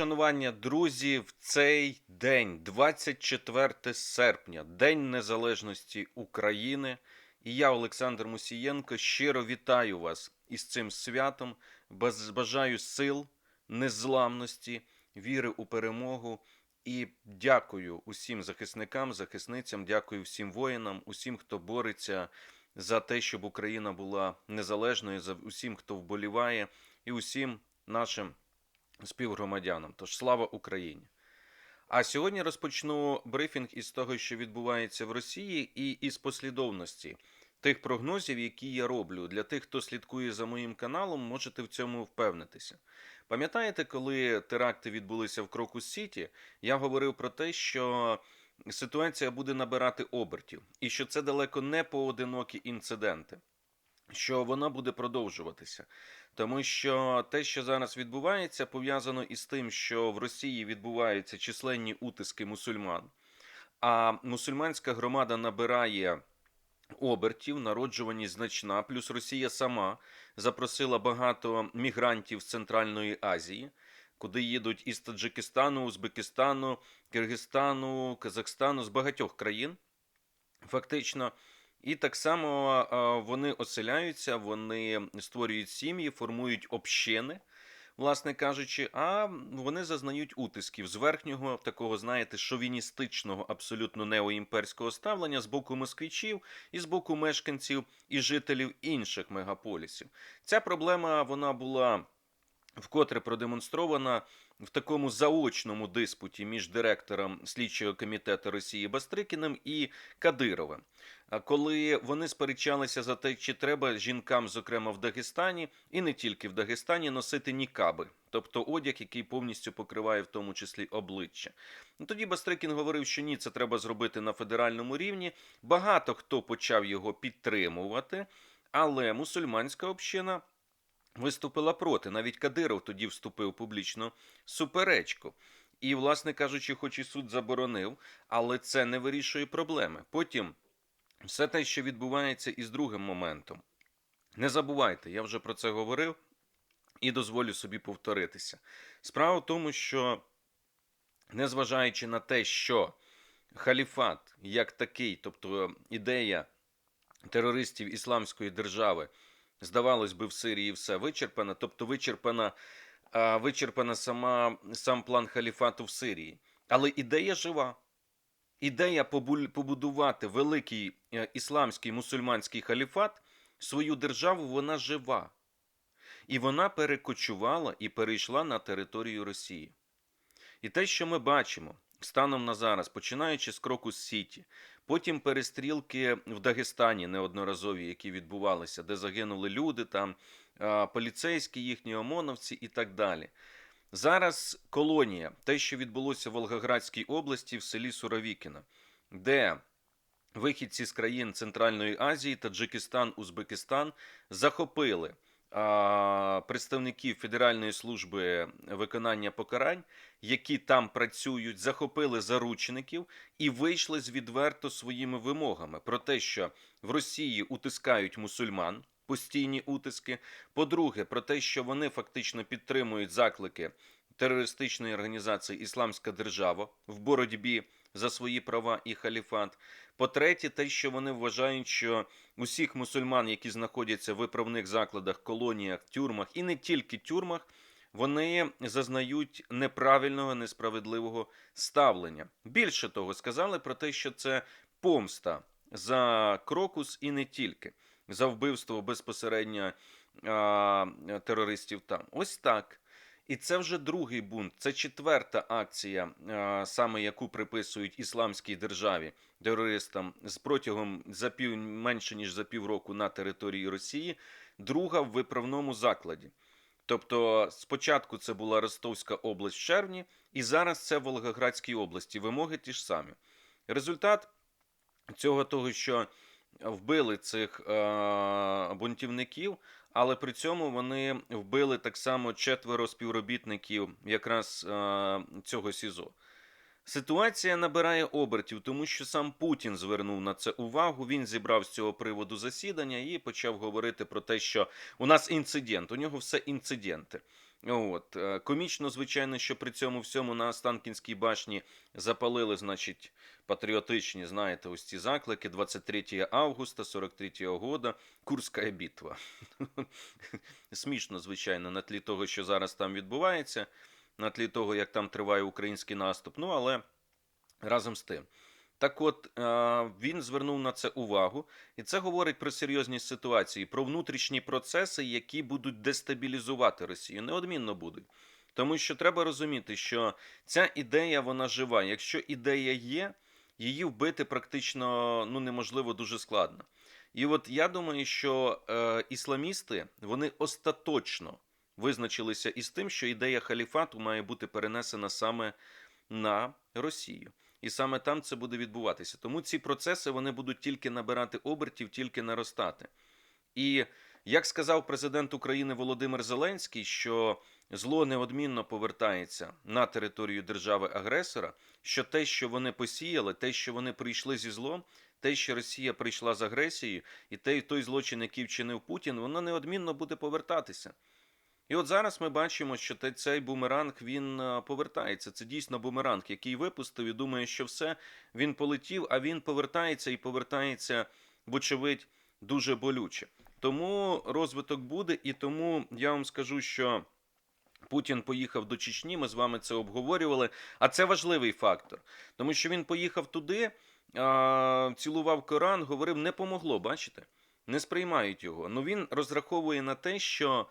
Шанування друзі, в цей день, 24 серпня, День Незалежності України. І я, Олександр Мусієнко, щиро вітаю вас із цим святом. Бажаю сил, незламності, віри у перемогу. І дякую усім захисникам, захисницям, дякую всім воїнам, усім, хто бореться за те, щоб Україна була незалежною, за усім, хто вболіває, і усім нашим співгромадянам. Тож слава Україні! А сьогодні розпочну брифінг із того, що відбувається в Росії, і із послідовності тих прогнозів, які я роблю. Для тих, хто слідкує за моїм каналом, можете в цьому впевнитися. Пам'ятаєте, коли теракти відбулися в Крокус Сіті, я говорив про те, що ситуація буде набирати обертів, і що це далеко не поодинокі інциденти, що вона буде продовжуватися. Тому що те, що зараз відбувається, пов'язано із тим, що в Росії відбуваються численні утиски мусульман, а мусульманська громада набирає обертів, народжуваність значна. Плюс Росія сама запросила багато мігрантів з Центральної Азії, куди їдуть із Таджикистану, Узбекистану, Киргизстану, Казахстану, з багатьох країн. Фактично. І так само вони оселяються, вони створюють сім'ї, формують общини, власне кажучи, а вони зазнають утисків з верхнього такого, знаєте, шовіністичного, абсолютно неоімперського ставлення з боку москвичів і з боку мешканців і жителів інших мегаполісів. Ця проблема вона була вкотре продемонстрована в такому заочному диспуті між директором слідчого комітету Росії Бастрикіним і Кадировим. Коли вони сперечалися за те, чи треба жінкам, зокрема в Дагестані, і не тільки в Дагестані, носити нікаби, тобто одяг, який повністю покриває в тому числі обличчя. Ну, Тоді Бастрикін говорив, що ні, це треба зробити на федеральному рівні. Багато хто почав його підтримувати, але мусульманська община виступила проти. Навіть Кадиров тоді вступив публічно суперечку. І, власне кажучи, хоч і суд заборонив, але це не вирішує проблеми. Потім все те, що відбувається із другим моментом. Не забувайте, я вже про це говорив і дозволю собі повторитися. Справа в тому, що незважаючи на те, що халіфат як такий, тобто ідея терористів Ісламської держави, здавалось би, в Сирії все вичерпана, тобто вичерпана, вичерпана сама сам план халіфату в Сирії. Але ідея жива. Ідея побудувати великий е, ісламський мусульманський халіфат, свою державу, вона жива. І вона перекочувала і перейшла на територію Росії. І те, що ми бачимо станом на зараз, починаючи з кроку з Сіті, потім перестрілки в Дагестані неодноразові, які відбувалися, де загинули люди, там поліцейські, їхні ОМОНовці і так далі. Зараз колонія, те, що відбулося в Волгоградській області в селі Суровікіно, де вихідці з країн Центральної Азії, Таджикистан, Узбекистан захопили представників Федеральної служби виконання покарань, які там працюють, захопили заручників і вийшли з відверто своїми вимогами про те, що в Росії утискають мусульман. Постійні утиски. По-друге, про те, що вони фактично підтримують заклики терористичної організації Ісламська держава в боротьбі за свої права і халіфат. По-третє, те, що вони вважають, що усіх мусульман, які знаходяться в виправних закладах, колоніях, тюрмах і не тільки тюрмах, вони зазнають неправильного, несправедливого ставлення. Більше того, сказали про те, що це помста за крокус і не тільки за вбивство безпосередньо а, терористів там. Ось так. І це вже другий бунт. Це четверта акція, саме яку приписують ісламській державі терористам з протягом за пів менше ніж за півроку на території Росії. Друга в виправному закладі. Тобто, спочатку це була Ростовська область в червні, і зараз це в Волгоградській області. Вимоги ті ж самі. Результат цього того, що вбили цих е, бунтівників, але при цьому вони вбили так само четверо співробітників якраз е, цього СІЗО. Ситуація набирає обертів, тому що сам Путін звернув на це увагу. Він зібрав з цього приводу засідання і почав говорити про те, що у нас інцидент, у нього все інциденти. От. е, Комічно, звичайно, що при цьому всьому на Останкінській башні запалили, значить, патріотичні, знаєте, ось ці заклики. 23 августа, 43 года, Курська битва. Смішно, звичайно, на тлі того, що зараз там відбувається, на тлі того, як там триває український наступ. Ну, але разом з тим. Так от е, він звернув на це увагу, і це говорить про серйозність ситуації, про внутрішні процеси, які будуть дестабілізувати Росію. Неодмінно будуть. Тому що треба розуміти, що ця ідея вона жива. Якщо ідея є, її вбити практично ну, неможливо дуже складно. І от я думаю, що е, ісламісти вони остаточно визначилися із тим, що ідея халіфату має бути перенесена саме на Росію. І саме там це буде відбуватися. Тому ці процеси вони будуть тільки набирати обертів, тільки наростати. І як сказав президент України Володимир Зеленський, що зло неодмінно повертається на територію держави-агресора, що те, що вони посіяли, те, що вони прийшли зі злом, те, що Росія прийшла з агресією, і той, злочин, який вчинив Путін, воно неодмінно буде повертатися. І от зараз ми бачимо, що цей бумеранг він е, повертається. Це дійсно бумеранг, який випустив і думає, що все він полетів, а він повертається і повертається, вочевидь, дуже болюче. Тому розвиток буде, і тому я вам скажу, що. Путін поїхав до Чечні, ми з вами це обговорювали. А це важливий фактор, тому що він поїхав туди, цілував Коран, говорив, не помогло, бачите? Не сприймають його. Ну він розраховує на те, що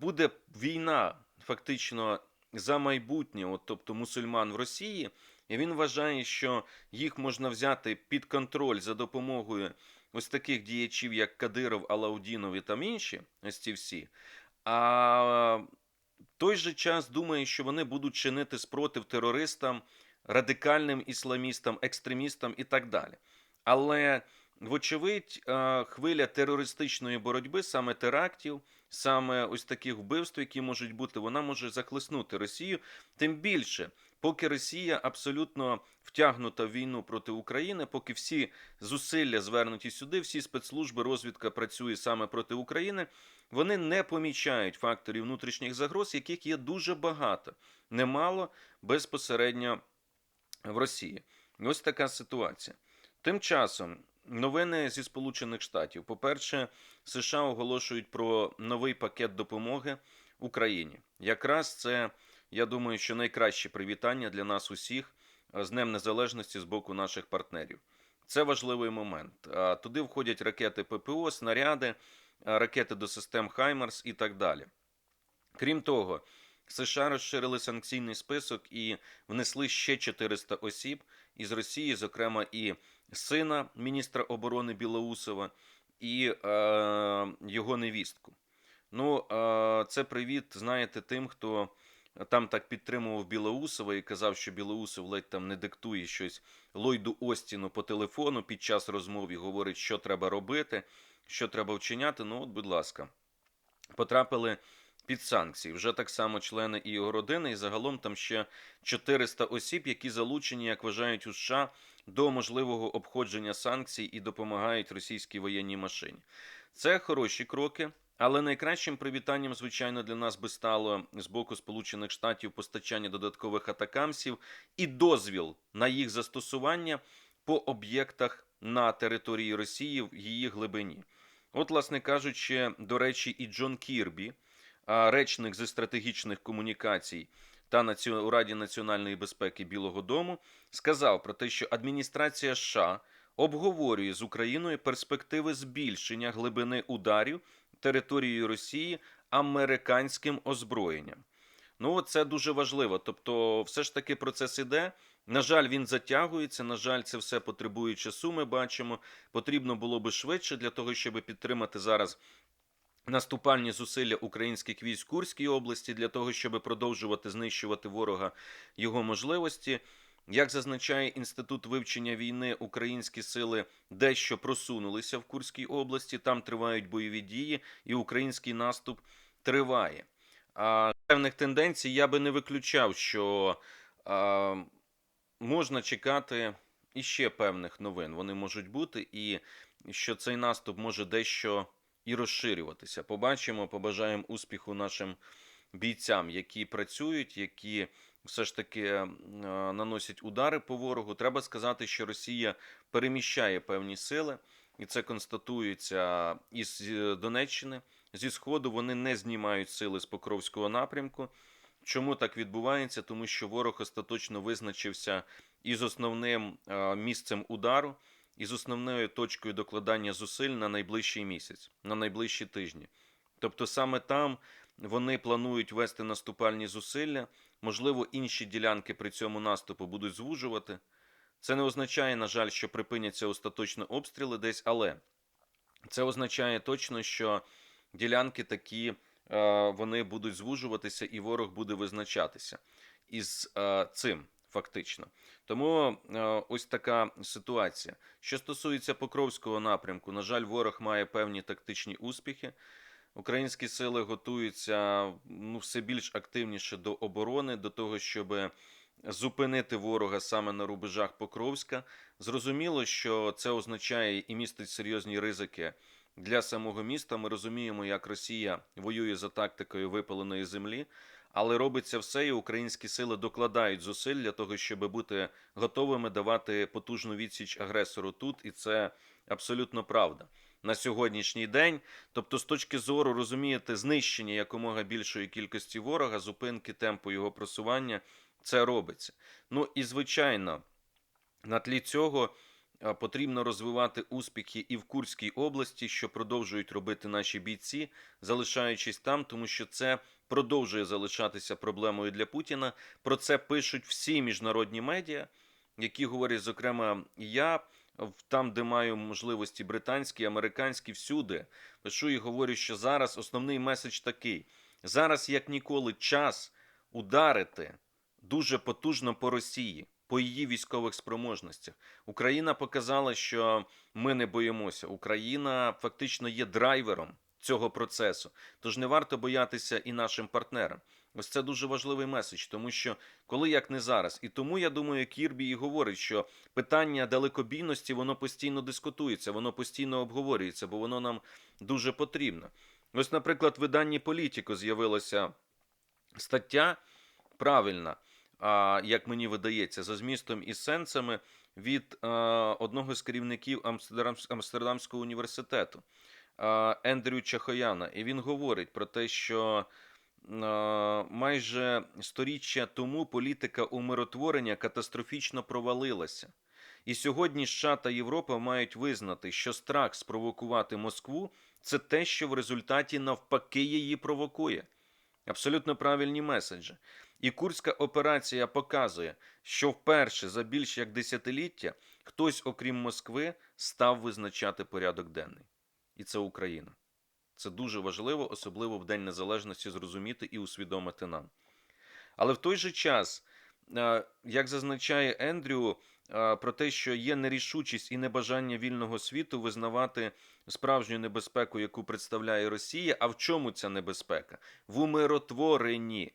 буде війна фактично за майбутнє, от, тобто мусульман в Росії, і він вважає, що їх можна взяти під контроль за допомогою ось таких діячів, як Кадиров, Алаудінов і там інші, ось ці всі. А в той же час думає, що вони будуть чинити спротив терористам, радикальним ісламістам, екстремістам і так далі. Але, вочевидь, е, хвиля терористичної боротьби, саме терактів, саме ось таких вбивств, які можуть бути, вона може захлеснути Росію. Тим більше, поки Росія абсолютно втягнута в війну проти України, поки всі зусилля звернуті сюди, всі спецслужби, розвідка працює саме проти України. Вони не помічають факторів внутрішніх загроз, яких є дуже багато, немало безпосередньо в Росії. Ось така ситуація. Тим часом новини зі Сполучених Штатів. По-перше, США оголошують про новий пакет допомоги Україні. Якраз це, я думаю, що найкраще привітання для нас усіх з Днем Незалежності з боку наших партнерів. Це важливий момент. Туди входять ракети ППО, снаряди, ракети до систем Хаймерс і так далі. Крім того, США розширили санкційний список і внесли ще 400 осіб із Росії, зокрема і сина міністра оборони Білоусова, і е, його невістку. Ну, е, це привіт, знаєте, тим, хто там так підтримував Білоусова і казав, що Білоусов ледь там не диктує щось Ллойду Остіну по телефону під час розмов і говорить, що треба робити, що треба вчиняти. Ну, от, будь ласка, потрапили під санкції. Вже так само члени і його родини, і загалом там ще 400 осіб, які залучені, як вважають у США, до можливого обходження санкцій і допомагають російській воєнній машині. Це хороші кроки. Але найкращим привітанням, звичайно, для нас би стало з боку Сполучених Штатів постачання додаткових атакамсів і дозвіл на їх застосування по об'єктах на території Росії в її глибині. От, власне кажучи, до речі, і Джон Кірбі, речник зі стратегічних комунікацій та у Раді національної безпеки Білого Дому, сказав про те, що адміністрація США обговорює з Україною перспективи збільшення глибини ударів територією Росії американським озброєнням. Ну, це дуже важливо. Тобто, все ж таки процес іде. На жаль, він затягується. На жаль, це все потребує часу. Ми бачимо. Потрібно було би швидше для того, щоб підтримати зараз наступальні зусилля українських військ Курській області для того, щоб продовжувати знищувати ворога його можливості. Як зазначає інститут вивчення війни, українські сили дещо просунулися в Курській області. Там тривають бойові дії, і український наступ триває. А певних тенденцій я би не виключав, що а, можна чекати іще певних новин. Вони можуть бути, і що цей наступ може дещо і розширюватися. Побачимо, побажаємо успіху нашим бійцям, які працюють, які все ж таки е, наносять удари по ворогу. Треба сказати, що Росія переміщає певні сили, і це констатується із е, Донеччини. Зі сходу вони не знімають сили з Покровського напрямку. Чому так відбувається? Тому що ворог остаточно визначився із основним е, місцем удару, і з основною точкою докладання зусиль на найближчий місяць, на найближчі тижні. Тобто саме там вони планують вести наступальні зусилля, можливо, інші ділянки при цьому наступу будуть звужувати. Це не означає, на жаль, що припиняться остаточно обстріли десь, але це означає точно, що ділянки такі е, вони будуть звужуватися, і ворог буде визначатися із е, цим фактично. Тому е, ось така ситуація. Що стосується Покровського напрямку, на жаль, ворог має певні тактичні успіхи. Українські сили готуються ну, все більш активніше до оборони, до того, щоб зупинити ворога саме на рубежах Покровська. Зрозуміло, що це означає і містить серйозні ризики для самого міста. Ми розуміємо, як Росія воює за тактикою випаленої землі, але робиться все, і українські сили докладають зусиль для того, щоб бути готовими давати потужну відсіч агресору тут, і це абсолютно правда. На сьогоднішній день, тобто, з точки зору розумієте, знищення якомога більшої кількості ворога, зупинки темпу його просування, це робиться. Ну і звичайно, на тлі цього потрібно розвивати успіхи і в Курській області, що продовжують робити наші бійці, залишаючись там, тому що це продовжує залишатися проблемою для Путіна. Про це пишуть всі міжнародні медіа, які говорять, зокрема, я. Там, де маю можливості британські, американські, всюди пишу і говорю, що зараз основний меседж такий: зараз, як ніколи, час ударити дуже потужно по Росії, по її військових спроможностях. Україна показала, що ми не боїмося. Україна фактично є драйвером цього процесу. Тож не варто боятися і нашим партнерам. Ось це дуже важливий меседж, тому що коли як не зараз, і тому я думаю, Кірбі і говорить, що питання далекобійності воно постійно дискутується, воно постійно обговорюється, бо воно нам дуже потрібно. Ось, наприклад, в виданні Політіко з'явилася стаття правильна, як мені видається, за змістом і сенсами від а, одного з керівників Амстердам- Амстердамського університету а, Ендрю Чахояна. І він говорить про те, що а, майже сторіччя тому політика умиротворення катастрофічно провалилася. І сьогодні США та Європа мають визнати, що страх спровокувати Москву це те, що в результаті навпаки її провокує. Абсолютно правильні меседжі. І Курська операція показує, що вперше за більш як десятиліття хтось, окрім Москви, став визначати порядок денний. І це Україна. Це дуже важливо, особливо в День Незалежності, зрозуміти і усвідомити нам. Але в той же час, е, як зазначає Ендрю, е, про те, що є нерішучість і небажання вільного світу визнавати справжню небезпеку, яку представляє Росія. А в чому ця небезпека? В умиротворенні.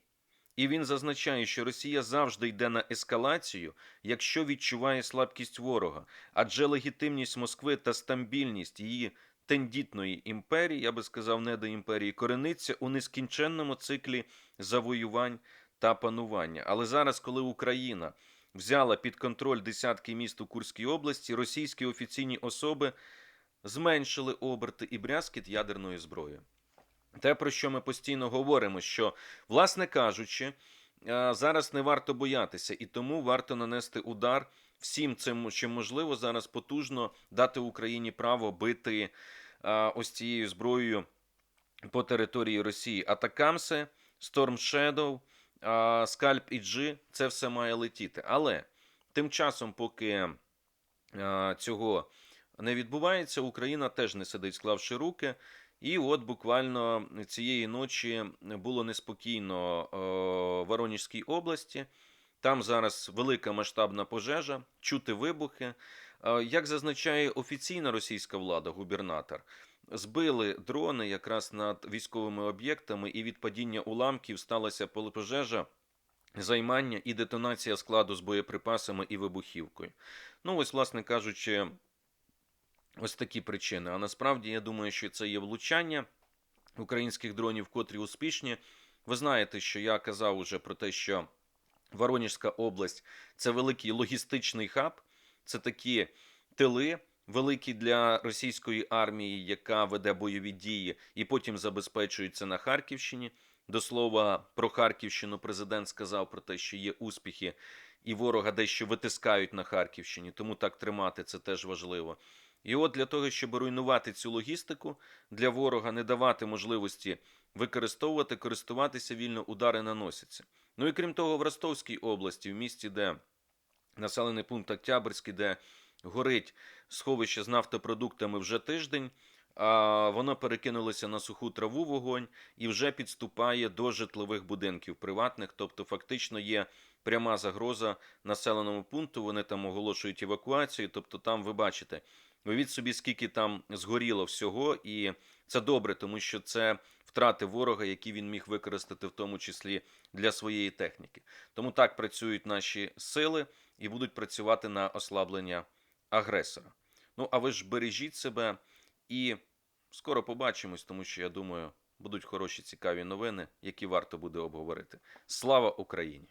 І він зазначає, що Росія завжди йде на ескалацію, якщо відчуває слабкість ворога, адже легітимність Москви та стабільність її тендітної імперії, я би сказав, недоімперії, корениться у нескінченному циклі завоювань та панування. Але зараз, коли Україна взяла під контроль десятки міст у Курській області, російські офіційні особи зменшили оберти і брязкіт ядерної зброї. Те, про що ми постійно говоримо, що, власне кажучи, е, зараз не варто боятися, і тому варто нанести удар всім цим, чим можливо, зараз потужно дати Україні право бити е, ось цією зброєю по території Росії. Атакамси, Storm Shadow, е, Scalp EG – це все має летіти. Але тим часом, поки цього не відбувається, Україна теж не сидить, склавши руки. І от буквально цієї ночі було неспокійно е, в Воронежській області. Там зараз велика масштабна пожежа, чути вибухи. Е, Як зазначає офіційна російська влада, губернатор, збили дрони якраз над військовими об'єктами, і від падіння уламків сталася пожежа, займання і детонація складу з боєприпасами і вибухівкою. Ну, ось, власне кажучи, ось такі причини. А насправді я думаю, що це є влучання українських дронів, котрі успішні. Ви знаєте, що я казав уже про те, що Воронежська область це великий логістичний хаб, це такі тили великі для російської армії, яка веде бойові дії, і потім забезпечується на Харківщині. До слова, про Харківщину президент сказав про те, що є успіхи, і ворога дещо витискають на Харківщині, тому так тримати це теж важливо. І от для того, щоб руйнувати цю логістику, для ворога не давати можливості використовувати, користуватися вільно, удари наносяться. Ну і крім того, в Ростовській області, в місті, де населений пункт Октябрьський, де горить сховище з нафтопродуктами вже тиждень, а воно перекинулося на суху траву вогонь і вже підступає до житлових будинків приватних, тобто фактично є пряма загроза населеному пункту. Вони там оголошують евакуацію. Тобто, там ви бачите, уявіть собі, скільки там згоріло всього, і це добре, тому що це втрати ворога, які він міг використати, в тому числі для своєї техніки. Тому так працюють наші сили і будуть працювати на ослаблення агресора. Ну а ви ж бережіть себе і скоро побачимось, тому що я думаю, будуть хороші цікаві новини, які варто буде обговорити. Слава Україні!